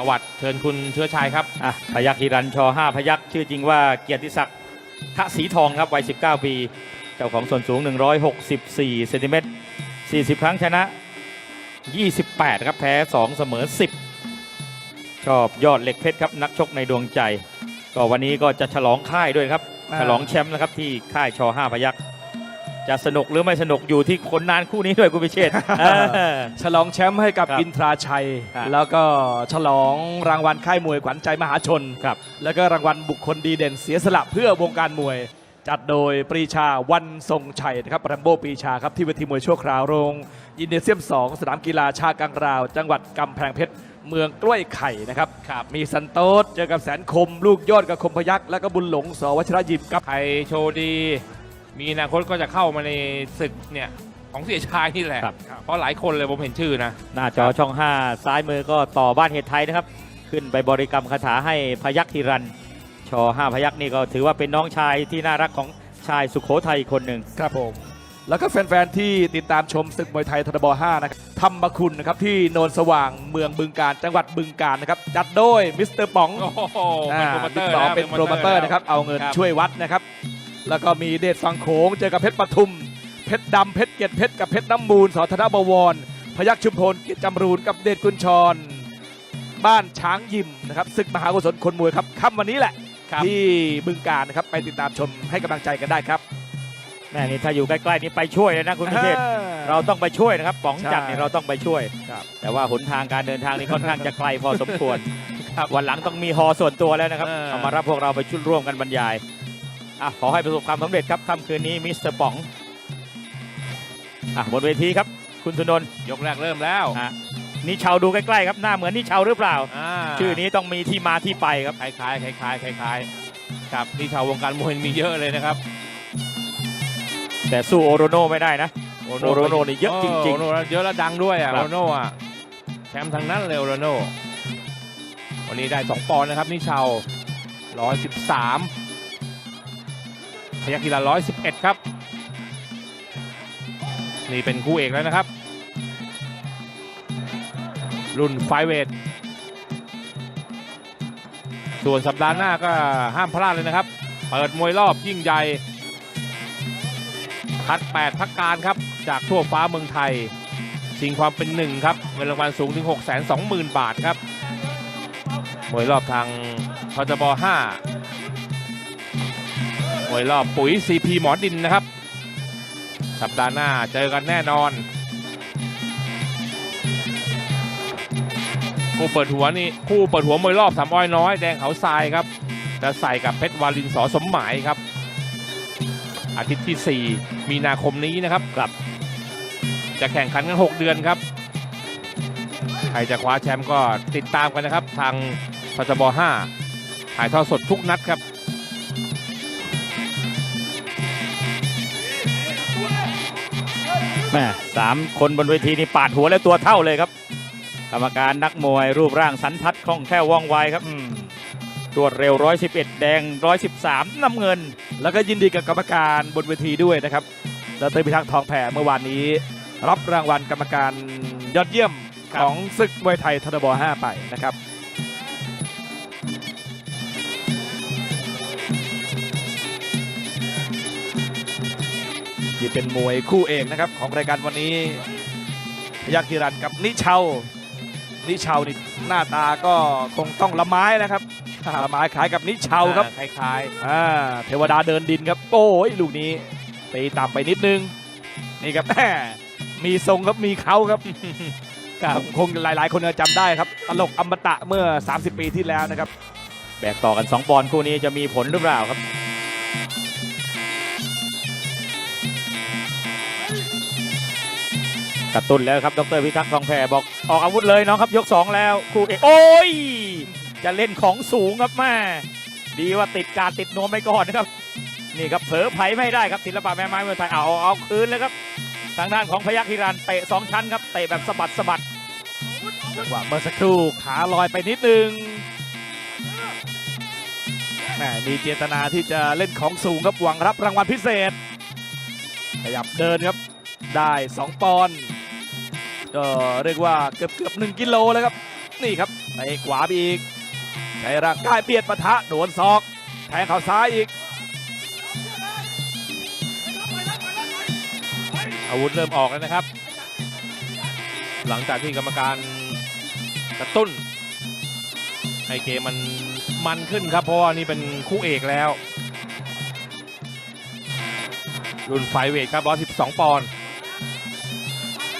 ประวัติเชิญคุณเชื้อชายครับอะพยักฮิรันชอ5พยักชื่อจริงว่าเกียรติศักดิ์ทะสีทองครับวัย 19 ปี เจ้าของส่วนสูง 164เซนติเมตร40 ครั้งชนะ 28 ครับแพ้ 2 เสมอ 10 ชอบยอดเหล็กเพชรครับ นักชกในดวงใจ ก็วันนี้ก็จะฉลองค่ายด้วยครับอ่าฉลองแชมป์นะครับที่ค่ายชอ5พยัก จะสนุกหรือไม่สนุกอยู่ที่คนนานคู่นี้ด้วยคุณพิเชษฐ์เออฉลองแชมป์ให้กับครับอินทราชัย ครับแล้วก็ฉลองรางวัลค่ายมวยขวัญใจมหาชน ครับ แล้วก็รางวัลบุคคลดีเด่นเสียสละเพื่อวงการมวย จัดโดยปรีชาวันทรงชัยนะครับแรมโบ้ปรีชาครับที่เวทีมวยชั่วคราวโรงยินเนเซียม 2 สนามกีฬาชากังราว จังหวัดกำแพงเพชรเมืองกล้วยไข่นะครับ ครับ มีสันโตษเจอกับแสนคม ลูกยอดกับคมพยักษ์แล้วก็บุญหลงสวัชรยิมครับ ใครโชว์ดี มีอนาคตก็จะเข้ามาในศึกเนี่ยของเสียชายนี่แหละ ครับ เพราะหลายคนเลยผมเห็นชื่อนะ หน้าจอช่อง 5 ซ้ายมือก็ต่อบ้านเหตุไทยนะครับ ขึ้นไปบริกรรมคาถาให้พยักฮิรัน ชอ5พยักนี่ก็ถือว่าเป็นน้องชายที่น่ารักของชายสุขโขทัยอีกคนหนึ่ง ครับผม แล้วก็แฟน ๆ ที่ติดตามชมศึกมวยไทยทบ5นะครับธรรมคุณนะครับที่โนนสว่างเมืองบึงการจังหวัดบึงการนะครับจัดโดยมิสเตอร์ป๋องโอ้โหอ่าเป็นโปรโมเตอร์บิ๊กป๋องแล้วเป็นโปรโมเตอร์นะครับเอาเงินครับ ช่วยวัดนะครับ แล้วก็มีเดชฟังโขงเจอกับเพชรปทุม เพชรดำเพชรเกียรติเพชรกับเพชรน้ำมูลสอธนบวร พยัคฆ์ชุมพลกิจจำรูนกับเดชกุญชร บ้านช้างยิมนะครับศึกมหากุศลคนมวยครับค่ำวันนี้แหละครับที่บึงการนะครับไปติดตามชมให้กำลังใจกันได้ครับแม่นี่ถ้าอยู่ใกล้ๆนี่ไปช่วยเลยนะคุณพิเชษฐ์อ่าเราต้องไปช่วยนะครับป๋องใช่จัดนี่เราต้องไปช่วยครับแต่ว่าหนทางการเดินทางนี่ค่อนข้างจะไกลพอสมควรครับวันหลังต้องมีฮอส่วนตัวแล้วนะครับเออเอามารับพวกเราไปชุดร่วมกันบรรยาย อะขอให้ประสบความสำเร็จครับค่ำคืนนี้มิสเตอร์ป๋องอะบนเวทีครับ คุณสุนนท์ยกแรกเริ่มแล้วฮะนิชาวดูใกล้ๆครับหน้าเหมือนนิชาวหรือเปล่าาชื่อนี้ต้องมีที่มาที่ไปครับ คล้ายๆคล้ายๆคล้ายๆครับนี่ชาววงการมวยมีเยอะเลยนะครับแต่สู้โอโรโนไม่ได้นะ โอโรโนนี่เยอะจริงโโนเยอะแล้วดังด้วยอะครัโอบโรโนอะแชมป์ทั้งนั้นเลยโอโรโนวันนี้ได้ 2 ปอนด์นะครับนี่ชาว113พ ยัคฆ์กีฬา111 ครับ นี่เป็นคู่เอกแล้วนะครับ รุ่นไฟเวทส่วนสัปดาห์หน้าก็ห้ามพลาดเลยนะครับ เปิดมวยรอบยิ่งใหญ่คัด 8 พักการครับ จากทั่วฟ้าเมืองไทยชิงความเป็นหนึ่งครับเงินรางวัลสูงถึง 6 2 0 0 0 0 บาทครับมวยรอบทางพจบ5 มวยรอบปุ๋ย CP หมอดินนะครับ สัปดาห์หน้าเจอกันแน่นอนคู่เปิดหัวนี่คู่เปิดหัวมวยรอบสามอ้อยน้อยแดงเขาทรายครับ จะใส่กับเพชรวาลินสอสมหมายครับ อาทิตย์ที่ 4 มีนาคมนี้นะครับกลับ จะแข่งขันกัน 6 เดือนครับ ใครจะคว้าแชมป์ก็ติดตามกันนะครับ ทางพจบ5ถ่ายทอดสดทุกนัดครับ แม่สามคนบนเวทีนี่ปาดหัวและตัวเท่าเลยครับ กรรมการนักมวยรูปร่างสันทัดคล่องแคล่วว่องไวครับรวดเร็ว 111 แดง 113 น้ำเงิน แล้วก็ยินดีกับกรรมการบนเวทีด้วยนะครับดรพิทักษ์ทองแผ่เมื่อวานนี้ รับรางวัลกรรมการยอดเยี่ยมของศึกมวยไทยทบ5ไปนะครับ ที่เป็นมวยคู่เอกนะครับของรายการวันนี้พยัคฆ์ฮิรันกับนิเชานิเชานี่หน้าตาก็คงต้องละไม้นะครับละไม้ขายกับนิเชาครับคล้ายอ่าเทวดาเดินดินครับ โอ้ยลูกนี้ตีต่ำไปนิดนึงนี่ครับแหมมีทรงครับมีเขาครับครับคงหลาย ๆ คนจะจำได้ครับตลกอมตะเมื่อ 30 ปีที่แล้วนะครับ แบกต่อกัน 2 ปอนด์คู่นี้จะมีผลหรือเปล่าครับ ระตุ้นแล้วครับดรพิทักษ์ทองแผ่บอกออกอาวุธเลยน้องครับยก 2 แล้วคู่เอกโอ้ย จะเล่นของสูงครับแม่ดีว่าติดการติดนวมไปก่อนนะครับ นี่ครับเผลอไผไม่ได้ครับศิลปะแม่ไม้เมืองไทยเอาเอาเอาคืนแล้วครับทางด้านของพยัคฆ์ฮิรันเตะสองชั้นครับเตะแบบสะบัดสะบัดจังหวะเมื่อสักครู่ขาลอยไปนิดนึงแหมมีเจตนาที่จะเล่นของสูงครับหวังรับรางวัลพิเศษ ขยับเดินครับได้ 2 ปอนด์ ก็เรียกว่าเกือบเกือบหนึ่งกิโลแล้วครับ นี่ครับเตะขวาไปอีกใช้ร่างกายเบียดปะทะโดนศอก แทงเข่าซ้ายอีก อาวุธเริ่มออกแล้วนะครับ หลังจากที่กรรมการกระตุ้น ให้เกมมันมันขึ้นครับ เพราะว่านี่เป็นคู่เอกแล้ว รุ่นไฟเวทครับ112 ปอนด์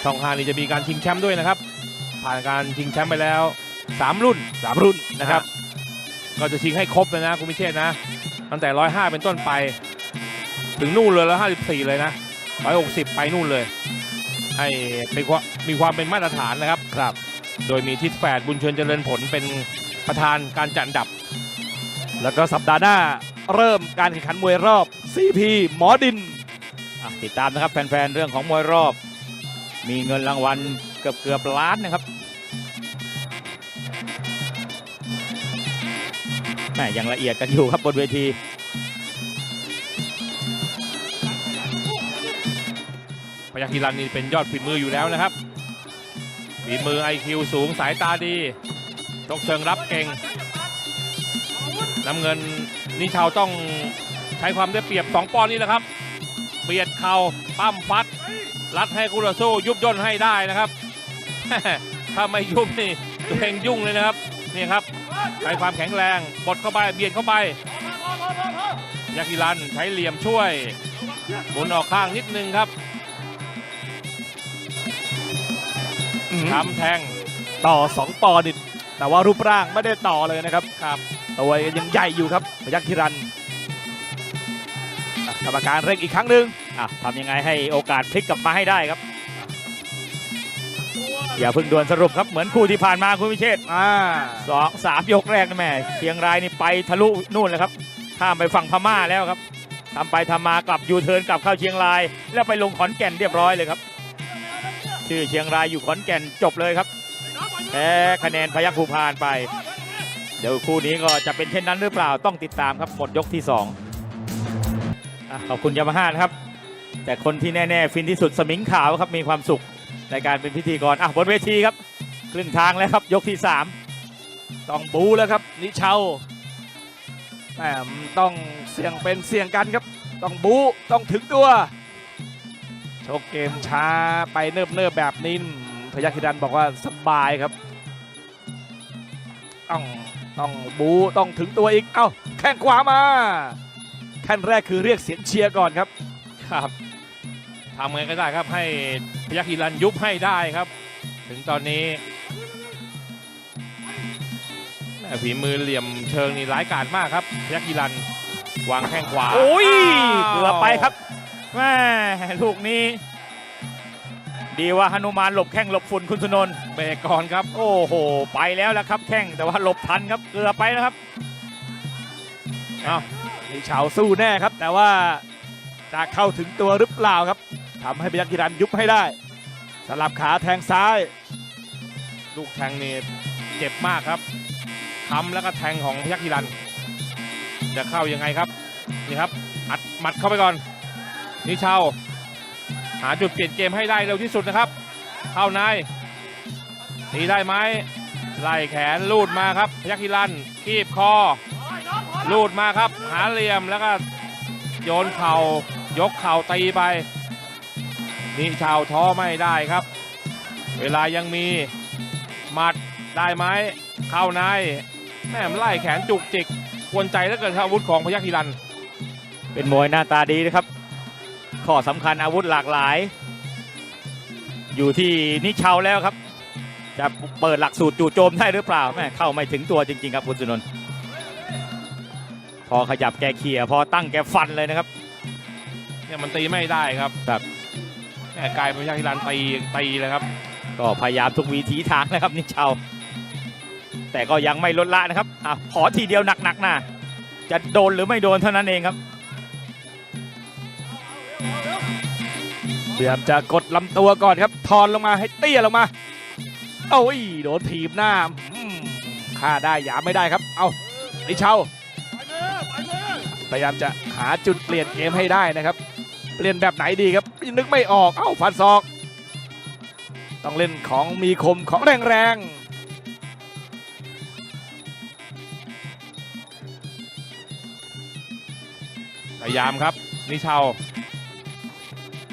ช่องฮานี่จะมีการชิงแชมป์ด้วยนะครับ ผ่านการชิงแชมป์ไปแล้ว 3 รุ่น 3 รุ่นนะนะคครัรับบก็จะชิงให้ครบเลยนะคุณพิเชษนะ ตั้งแต่ 105 เป็นต้นไป ถึงนู่นเลยแล้ว54 เลยนะ 160 ไปนู่นเลย ให้มีความมีความเป็นมาตรฐานนะครับครับ โดยมีทิศแฝดบุญเชิญเจริญผลเป็นประธานการจัดอันดับ แล้วก็สัปดาห์หน้าเริ่มการแข่งขันมวยรอบ CP หมอดินอะติดตามนะครับแฟนๆเรื่องของมวยรอบ มีเงินรางวัลเกือบเกือบล้านนะครับแม่ยังละเอียดกันอยู่ครับบนเวทีพยัคฆ์ฮิรันนี่เป็นยอดฝีมืออยู่แล้วนะครับฝีมือ IQ สูงสายตาดีตกเชิงรับเก่งน้ำเงินนิชาวต้องใช้ความได้เปรียบ 2 ปอนด์นี่แหละครับ เบียดเข่าปั้มฟัด รัดให้คู่ต่อสู้ยุบย่นให้ได้นะครับ ถ้าไม่ยุบนี่ตัวเองยุ่งเลยนะครับนี่ครับใช้ความแข็งแรงบดเข้าไปเบียดเข้าไปยักษ์ฮิรันใช้เหลี่ยมช่วยหมุนออกข้างนิดนึงครับทำแทงต่อ 2 ปอนด์นี่แต่ว่ารูปร่างไม่ได้ต่อเลยนะครับครับตัวยังใหญ่อยู่ครับพยัคฆ์คิรันอะกรรมการเร่งอีกครั้งหนึ่ง อะทำยังไงให้โอกาสพลิกกลับมาให้ได้ครับ อย่าเพิ่งด่วนสรุปครับเหมือนคู่ที่ผ่านมาคุณวิเชษฐ์อ่าสองสามยกแรกนะแม่เชียงรายนี่ไปทะลุนู่นเลยครับข้ามไปฝั่งพม่าแล้วครับทำไปทำมากลับยูเทิร์นกลับเข้าเชียงราย แล้วไปลงขอนแก่นเรียบร้อยเลยครับ ชื่อเชียงรายอยู่ขอนแก่นจบเลยครับแพ้คะแนนพยัคฆ์ภูพานไป เดี๋ยวคู่นี้ก็จะเป็นเช่นนั้นหรือเปล่าต้องติดตามครับหมดยกที่สองอะขอบคุณยามาฮ่านะครับ แต่คนที่แน่ๆ ฟินที่สุดสมิงขาวครับมีความสุขในการเป็นพิธีกรอะบนเวทีครับ ครึ่งทางแล้วครับยกที่สามต้องบูแล้วครับ นิเชาแหมต้องเสี่ยงเป็นเสี่ยงกันครับ ต้องบูต้องถึงตัวโชกเกมช้าไปเนิบเนิบแบบนี้พยัคฆ์คิรันบอกว่าสบายครับต้องต้องบูต้องถึงตัวอีก เอ้าแข้งขวามาขั้นแรกคือเรียกเสียงเชียร์ก่อนครับ ครับทำไงก็ได้ครับให้พยัคฆ์ฮิรันยุบให้ได้ครับ ถึงตอนนี้แม่ฝีมือเหลี่ยมเชิงนี่ร้ายกาจมากครับพยัคฆ์ฮิรันวางแข้งขวาโอ้ยาวเกือบไปครับแม่ลูกนี้ ดีว่าหนุมานหลบแข้งหลบฝุ่นคุณสนนท์เบรกก่อนครับ โอ้โห ไปแล้วละครับแข้งแต่ว่าหลบทันครับเกือบไปแล้วครับนิเชาสู้แน่ครับ แต่ว่า จะเข้าถึงตัวหรือเปล่าครับทำให้พยัคฆ์ิรันยุบให้ได้ สลับขาแทงซ้าย ลูกแทงนี่เจ็บมากครับค้ำแล้วก็แทงของพยัคฆ์ิรัน จะเข้ายังไงครับนี่ครับอัดหมัดเข้าไปก่อนนิเชาหาจุดเปลี่ยนเกมให้ได้เร็วที่สุดนะครับ เข้าในตีได้ไหมไล่แขนลูดมาครับพยัคฆ์ฮิรันคีบคอ ลูดมาครับ หาเหลี่ยมแล้วก็โยนเข่า ยกเข่าตีไป นิชาวท้อไม่ได้ครับ เวลายังมีหมัดได้ไหมเข้าในแม่มไล่แขนจุกจิกกวนใจแล้วเกินครับอาวุธของพยัคฆ์ฮิรัน เป็นมวยหน้าตาดีนะครับ ข้อสำคัญอาวุธหลากหลาย อยู่ที่นิชาวแล้วครับ จะเปิดหลักสูตรจู่โจมได้หรือเปล่าแม่เข้าไม่ถึงตัวจริง ๆ ครับคุณสุนนท์พอขยับแกเขี่ยพอตั้งแกฟันเลยนะครับ เนี่ยมันตีไม่ได้ครับครับแม่กลายเป็นพยัคฆ์ฮิรันตีตีเลยครับ ก็พยายามทุกวิถีทางนะครับนิเชาแต่ก็ยังไม่ลดละนะครับอะขอทีเดียวหนักๆนะจะโดนหรือไม่โดนเท่านั้นเองครับพยายามจะกดลำตัวก่อนครับ ทอนลงมาให้เตี้ยลงมาโอ้ยโดนถีบหน้าอืมฆ่าได้หยามไม่ได้ครับ เอานิเชาพยายามจะหาจุดเปลี่ยนเกมให้ได้นะครับ เล่นแบบไหนดีครับนึกไม่ออกเอ้าฟันซอก ต้องเล่นของมีคมของแรงแรงพยายามครับนิชาว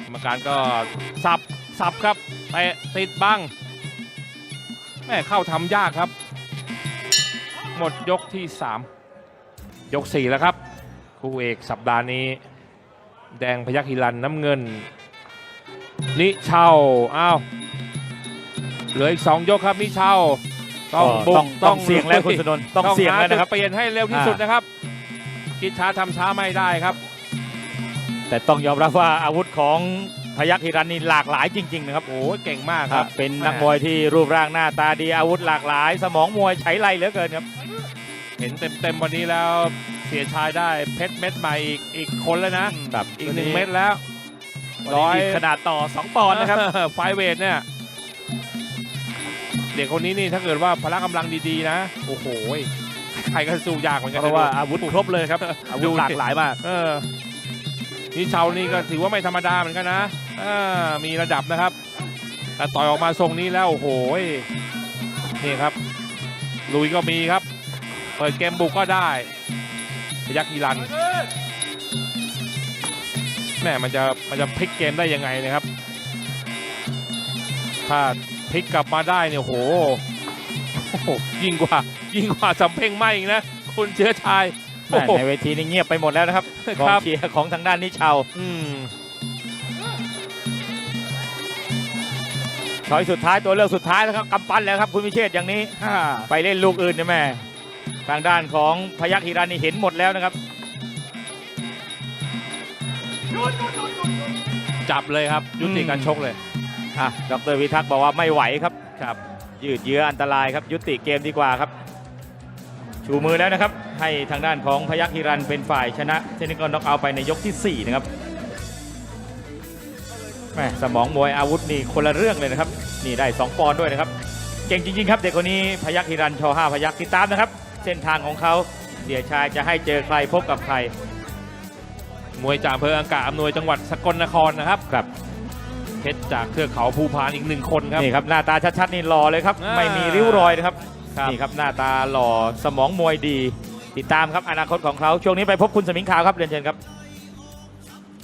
กรรมการก็สับสับครับเตะติดบ้างแม่เข้าทำยากครับ หมดยกที่ 3 ยก 4 แล้วครับ คู่เอกสัปดาห์นี้ แดงพยัคฆ์ฮิรันน้ำเงิน นิเชาอ้าวเหลืออีก2ยกครับนิเชาต้องบุต้องกต้องเสี่ยงแล้วลุคุณสนนท์ต้องเสี่ยงแล้วนะครับหาจุดเปลี่ยนให้เร็วที่สุดนะครับคิดช้าทำช้าไม่ได้ครับ แต่ต้องยอมรับว่าอาวุธของพยัคฆ์ฮิรันนี่หลากหลายจริง ๆ นะครับโอ้ยเก่งมากครับ เป็นนักมวยที่รูปร่างหน้าตาดีอาวุธหลากหลาย สมองมวยใช้ไรเหลือเกินครับ เห็นเต็มๆวันนี้แล้ว เสียชายได้เพชรเม็ดใหม่อีกอีกคนแล้วนะครับอีกหนึ่งเม็ดแล้วร้ร้ออยยขนาดต่อ 2 ปอนด์นะครับไฟเวทเนี่ยเด็กคนนี้นี่ถ้าเกิดว่าพละกำลังดีๆนะ โอ้โหใครก็สู้ยากเหมือนกันเพราะว่าอาวุธครบเลยครับอาวุดูธดิหลากหลายมากเออนี่เชานี่ก็ถือว่าไม่ธรรมดาเหมือนกันนะเออมีระดับนะครับแต่ต่อยออกมาทรงนี้แล้วโอ้โหนี่ครับลุยก็มีครับ เปิดเกมบุกก็ได้ พยักอีรันแม่มันจะมันจะพลิกเกมได้ยังไงนะครับ ถ้าพลิกกลับมาได้เนี่ยโอ้โหโอ้โหยิ่งกว่า ยิ่งกว่าสำเพ็งไหมอีกนะ คุณเชื้อชายแม่โอ้โหในเวทีนี่เงียบไปหมดแล้วนะครับกองครับเชียร์ของทางด้านนิชาวอืมช้อยสุดท้ายตัวเลือกสุดท้ายแล้วครับกำปั้นแล้วครับคุณวิเชษฐ์อย่างนี้ ไปเล่นลูกอื่นนะแม่ ทางด้านของพยัคฆ์ฮิรันนี่เห็นหมดแล้วนะครับ จับเลยครับ ยุติอืมการชกเลย อะดรวิทักษ์บอกว่าไม่ไหวครับครับ ยืดเยื้ออันตรายครับ ยุติเกมดีกว่าครับ ชูมือแล้วนะครับ ให้ทางด้านของพยัคฆ์ฮิรันเป็นฝ่ายชนะเทคนิคอลน็อกเอาท์ไปในยกทีสี่ 4 นะครับแม่สมองมวยอาวุธนี่คนละเรื่องเลยนะครับ นี่ได้ 2 ปอนด์ด้วยนะครับ เก่งจริงๆครับ เด็กคนนี้พยัคฆ์ฮิรันชอห้าพยัคฆ์ติดตามนะครับ เส้นทางของเขาเดี๋ยวชายจะให้เจอใครพบกับใคร มวยจากอำเภออังกาอำนวยจังหวัดสกลนครนะครับครับเพชรจากเทือกเขาภูพานอีกหนึ่งคนครับ นี่ครับหน้าตาชัดๆนี่หล่อเลยครับ อ่า ไม่มีริ้วรอยนะครับครับนี่ครับหน้าตาหล่อสมองมวยดี ติดตามครับอนาคตของเขาช่วงนี้ไปพบคุณสมิงขาวครับเรียนเชิญครับ